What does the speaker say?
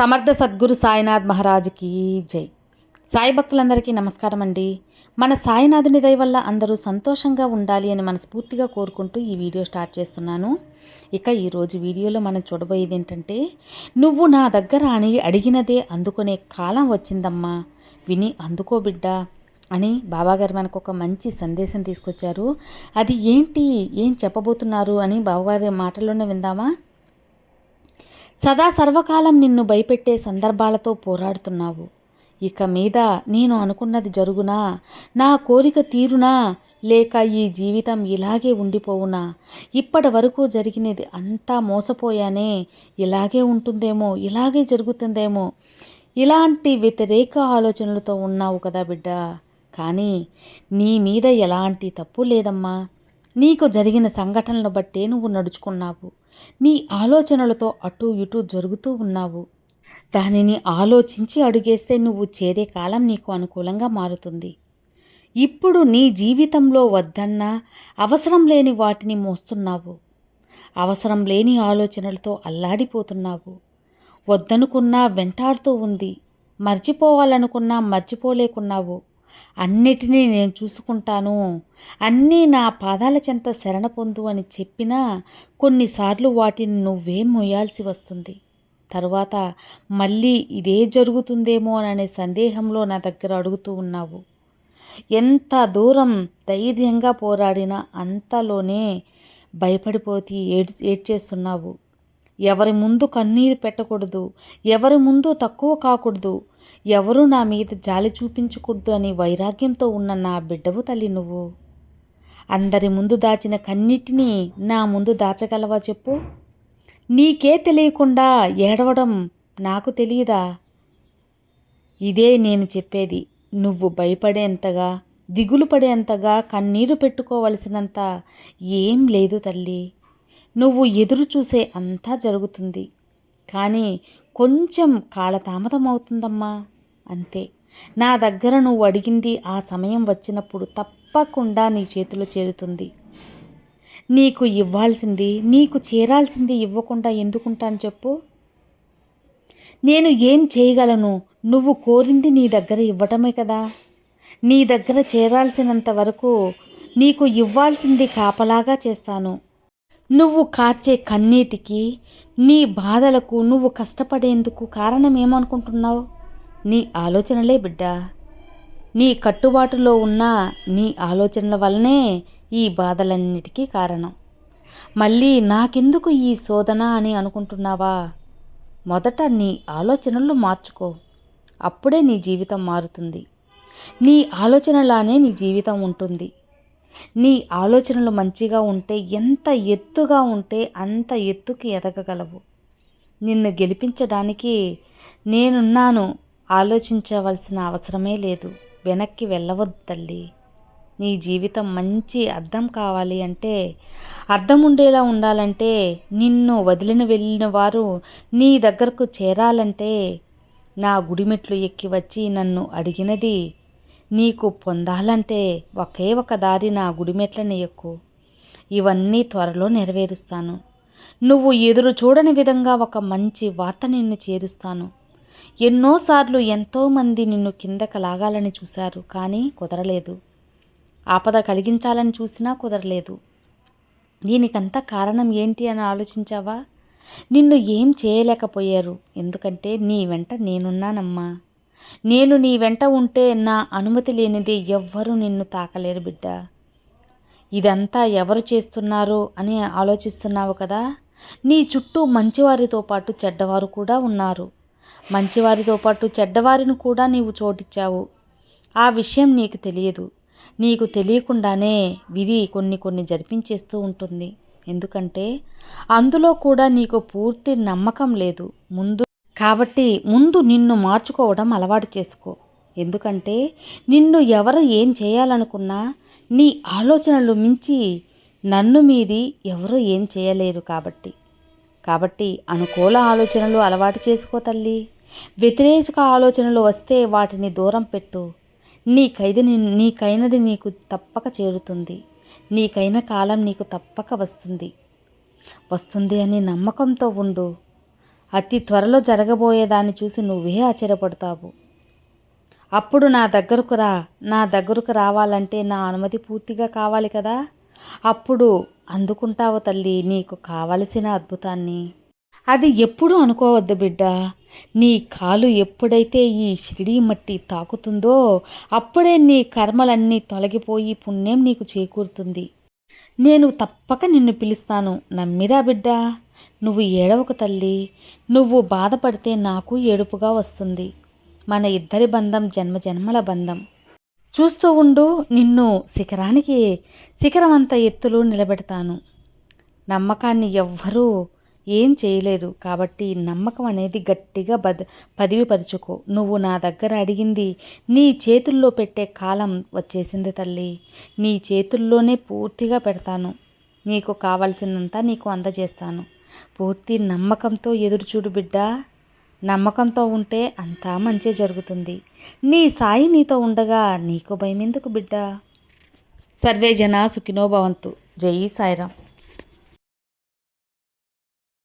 సమర్థ సద్గురు సాయినాథ్ మహారాజుకి జై. సాయి భక్తులందరికీ నమస్కారం అండి. మన సాయినాథుని దయ వల్ల అందరూ సంతోషంగా ఉండాలి అని మనస్ఫూర్తిగా కోరుకుంటూ ఈ వీడియో స్టార్ట్ చేస్తున్నాను. ఇక ఈరోజు వీడియోలో మనం చూడబోయేది ఏంటంటే నువ్వు నా దగ్గర అని అడిగినదే అందుకునే కాలం వచ్చిందమ్మా. విని అందుకో బిడ్డ అని బాబాగారు మనకు ఒక మంచి సందేశం తీసుకొచ్చారు. అది ఏంటి? ఏం చెప్పబోతున్నారు? అని బాబాగారి మాటల్లోనే విందామా? సదా సర్వకాలం నిన్ను భయపెట్టే సందర్భాలతో పోరాడుతున్నావు. ఇక మీద నేను అనుకున్నది జరుగునా? నా కోరిక తీరునా? లేక ఈ జీవితం ఇలాగే ఉండిపోవునా? ఇప్పటి వరకు జరిగినది అంతా మోసపోయానే? ఇలాగే ఉంటుందేమో? ఇలాగే జరుగుతుందేమో? ఇలాంటి వ్యతిరేక ఆలోచనలతో ఉన్నావు కదా బిడ్డ. కానీ నీ మీద ఎలాంటి తప్పు లేదమ్మా. నీకు జరిగిన సంఘటనలను బట్టే నువ్వు నడుచుకున్నావు. నీ ఆలోచనలతో అటు ఇటు జరుగుతూ ఉన్నావు. దానిని ఆలోచించి అడుగేస్తే నువ్వు చేరే కాలం నీకు అనుకూలంగా మారుతుంది. ఇప్పుడు నీ జీవితంలో వద్దన్నా అవసరం లేని వాటిని మోస్తున్నావు. అవసరం లేని ఆలోచనలతో అల్లాడిపోతున్నావు. వద్దనుకున్నా వెంటాడుతూ ఉంది. మర్చిపోవాలనుకున్నా మర్చిపోలేకున్నావు. అన్నిటినీ నేను చూసుకుంటాను. అన్నీ నా పాదాల చెంత శరణ పొందు అని చెప్పినా కొన్నిసార్లు వాటిని నువ్వే మొయ్యాల్సి వస్తుంది. తర్వాత మళ్ళీ ఇదే జరుగుతుందేమో అనే సందేహంలో నా దగ్గర అడుగుతూ ఉన్నావు. ఎంత దూరం ధైర్యంగా పోరాడినా అంతలోనే భయపడిపోతి ఏడ్ ఏడ్చేస్తున్నావు. ఎవరి ముందు కన్నీరు పెట్టకూడదు ఎవరి ముందు తక్కువ కాకూడదు. ఎవరు నా మీద జాలి చూపించకూడదు అని వైరాగ్యంతో ఉన్న నా బిడ్డవు తల్లి నువ్వు. అందరి ముందు దాచిన కన్నిటినీ నా ముందు దాచగలవా చెప్పు? నీకే తెలియకుండా ఏడవడం నాకు తెలియదా? ఇదే నేను చెప్పేది. నువ్వు భయపడేంతగా దిగులు పడేంతగా కన్నీరు పెట్టుకోవలసినంత ఏం లేదు తల్లి. నువ్వు ఎదురు చూసే అంతా జరుగుతుంది. కానీ కొంచెం కాలతామతం అవుతుందమ్మా అంతే. నా దగ్గర నువ్వు అడిగింది ఆ సమయం వచ్చినప్పుడు తప్పకుండా నీ చేతిలో చేరుతుంది. నీకు ఇవ్వాల్సింది నీకు చేరాల్సింది ఇవ్వకుండా ఎందుకుంటాను చెప్పు? నేను ఏం చేయగలను? నువ్వు కోరింది నీ దగ్గర ఇవ్వటమే కదా. నీ దగ్గర చేరాల్సినంత వరకు నీకు ఇవ్వాల్సింది కాపలాగా చేస్తాను. నువ్వు కార్చే కన్నీటికి నీ బాధలకు నువ్వు కష్టపడేందుకు కారణం ఏమనుకుంటున్నావు? నీ ఆలోచనలే బిడ్డ. నీ కట్టుబాటులో ఉన్న నీ ఆలోచనల వల్లనే ఈ బాధలన్నిటికీ కారణం. మళ్ళీ నాకెందుకు ఈ శోధన అని అనుకుంటున్నావా? మొదట నీ ఆలోచనలు మార్చుకో. అప్పుడే నీ జీవితం మారుతుంది. నీ ఆలోచనలానే నీ జీవితం ఉంటుంది. నీ ఆలోచనలు మంచిగా ఉంటే ఎంత ఎత్తుగా ఉంటే అంత ఎత్తుకి ఎదగగలవు. నిన్ను గెలిపించడానికి నేనున్నాను ఆలోచించవలసిన అవసరమే లేదు. వెనక్కి వెళ్ళవద్దు తల్లి. నీ జీవితం మంచి అర్థం కావాలి అంటే అర్థం ఉండేలా ఉండాలంటే నిన్ను వదిలిన వెళ్ళిన వారు నీ దగ్గరకు చేరాలంటే నా గుడిమెట్లు ఎక్కి వచ్చి నన్ను అడిగినది నీకు పొందాలంటే ఒకే ఒక దారి నా గుడిమెట్లని ఎక్కు ఇవన్నీ త్వరలో నెరవేరుస్తాను. నువ్వు ఎదురు చూడని విధంగా ఒక మంచి వార్త నిన్ను చేరుస్తాను. ఎన్నోసార్లు ఎంతోమంది నిన్ను కిందకు లాగాలని చూశారు కానీ కుదరలేదు. ఆపద కలిగించాలని చూసినా కుదరలేదు. దీనికంతా కారణం ఏంటి అని ఆలోచించావా? నిన్ను ఏం చేయలేకపోయారు? ఎందుకంటే నీ వెంట నేనున్నానమ్మా. నేను నీ వెంట ఉంటే నా అనుమతి లేనిది ఎవ్వరూ నిన్ను తాకలేరు బిడ్డ. ఇదంతా ఎవరు చేస్తున్నారు అని ఆలోచిస్తున్నావు కదా? నీ చుట్టూ మంచివారితో పాటు చెడ్డవారు కూడా ఉన్నారు. మంచివారితో పాటు చెడ్డవారిని కూడా నీవు చోటిచ్చావు. ఆ విషయం నీకు తెలియదు. నీకు తెలియకుండానే విధి కొన్ని కొన్ని జరిపించేస్తూ ఉంటుంది. ఎందుకంటే అందులో కూడా నీకు పూర్తి నమ్మకం లేదు. ముందు కాబట్టి ముందు నిన్ను మార్చుకోవడం అలవాటు చేసుకో. ఎందుకంటే నిన్ను ఎవరు ఏం చేయాలనుకున్నా నీ ఆలోచనలు మించి నన్ను మీది ఎవరు ఏం చేయలేరు కాబట్టి. కాబట్టి అనుకూల ఆలోచనలు అలవాటు చేసుకో తల్లి. వ్యతిరేక ఆలోచనలు వస్తే వాటిని దూరం పెట్టు. నీకైది నీకైనది నీకు తప్పక చేరుతుంది. నీకైన కాలం నీకు తప్పక వస్తుంది. వస్తుంది అని నమ్మకంతో ఉండు. అతి త్వరలో జరగబోయేదాన్ని చూసి నువ్వే ఆశ్చర్యపడతావు. అప్పుడు నా దగ్గరకు రా నా దగ్గరకు రావాలంటే నా అనుమతి పూర్తిగా కావాలి కదా? అప్పుడు అందుకుంటావు తల్లి నీకు కావలసిన అద్భుతాన్ని. అది ఎప్పుడు అనుకోవద్దు బిడ్డ. నీ కాలు ఎప్పుడైతే ఈ షిరిడి మట్టి తాకుతుందో అప్పుడే నీ కర్మలన్నీ తొలగిపోయి పుణ్యం నీకు చేకూరుతుంది. నేను తప్పక నిన్ను పిలుస్తాను. నమ్మిరా బిడ్డా? నువ్వు ఏడవకు తల్లి. నువ్వు బాధపడితే నాకు ఏడుపుగా వస్తుంది. మన ఇద్దరి బంధం జన్మ జన్మల బంధం. చూస్తూ ఉండు నిన్ను శిఖరానికి శిఖరమంత ఎత్తులో నిలబెడతాను. నమ్మకాన్ని ఎవ్వరూ ఏం చేయలేరు కాబట్టి నమ్మకం అనేది గట్టిగా బద పదివిపరుచుకో. నువ్వు నా దగ్గర అడిగింది నీ చేతుల్లో పెట్టే కాలం వచ్చేసింది తల్లి. నీ చేతుల్లోనే పూర్తిగా పెడతాను. నీకు కావలసినంత నీకు అందజేస్తాను. పూర్తి నమ్మకంతో ఎదురుచూడు బిడ్డ. నమ్మకంతో ఉంటే అంతా మంచి జరుగుతుంది. నీ సాయి నీతో ఉండగా నీకు భయం ఎందుకు బిడ్డ? సర్వే జన సుఖినో భవంతు. జై సాయిరామ్.